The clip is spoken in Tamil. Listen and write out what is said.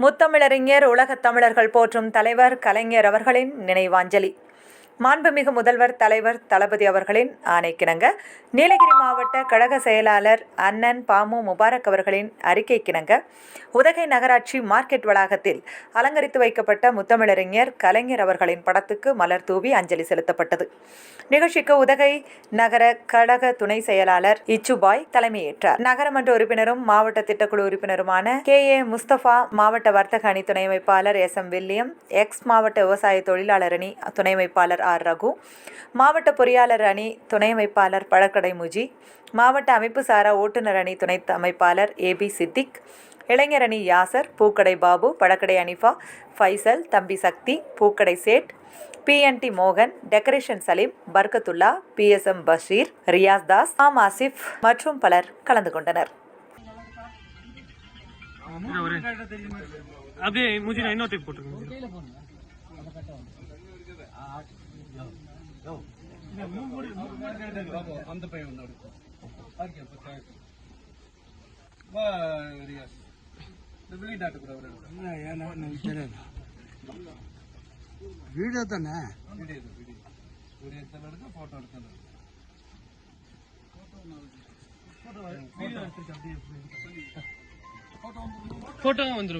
முத்தமிழறிஞர் உலகத் தமிழர்கள் போற்றும் தலைவர் கலைஞர் அவர்களின் நினைவாஞ்சலி. மாண்புமிகு முதல்வர் தலைவர் தளபதி அவர்களின் ஆணைக்கிணங்க நீலகிரி மாவட்ட கழக செயலாளர் அண்ணன் பாமு முபாரக் அவர்களின் அறிக்கைக்கிணங்க உதகை நகராட்சி மார்க்கெட் வளாகத்தில் அலங்கரித்து வைக்கப்பட்ட முத்தமிழறிஞர் கலைஞர் அவர்களின் படத்துக்கு மலர் தூவி அஞ்சலி செலுத்தப்பட்டது. நிகழ்ச்சிக்கு உதகை நகர கழக துணை செயலாளர் இச்சுபாய் தலைமையேற்றார். நகரமன்ற உறுப்பினரும் மாவட்ட திட்டக்குழு உறுப்பினருமான கே. ஏ. முஸ்தபா மாவட்ட வர்த்தக அணி துணை அமைப்பாளர் எஸ். எம். வில்லியம் எக்ஸ் மாவட்ட விவசாய தொழிலாளர் அணி துணை அமைப்பாளர் ஆர் ரகு. மாவட்ட பொறியாளர் அணி துணை அமைப்பாளர் பழக்கடை முஜி. மாவட்ட அமைப்பு சாரா ஓட்டுநர் அணி துணை அமைப்பாளர் ஏபி சித்திக். இளைஞர் அணி யாசர் பூக்கடை பாபு பழக்கடை அனிஃபா ஃபைசல் தம்பி சக்தி பூக்கடை சேட் பிஎன்டி மோகன் டெக்கரேஷன் சலீம் பர்கத்துல்லா பிஎஸ்எம் பஷீர் ரியாஸ் தாஸ் ஆம் ஆசிஃப் மற்றும் பலர் கலந்து கொண்டனர். அப்படியே மூஞ்சி நான் இன்னொரு போட்டுருக்கேன் அந்த பையன் வந்து ஓகே வா ரியாஸ் இந்த வீடியோ தானே வீடியோ வீடியோ வீடியோ எடுத்து எடுக்க ஃபோட்டோ எடுத்து போட்டோ வந்துடும்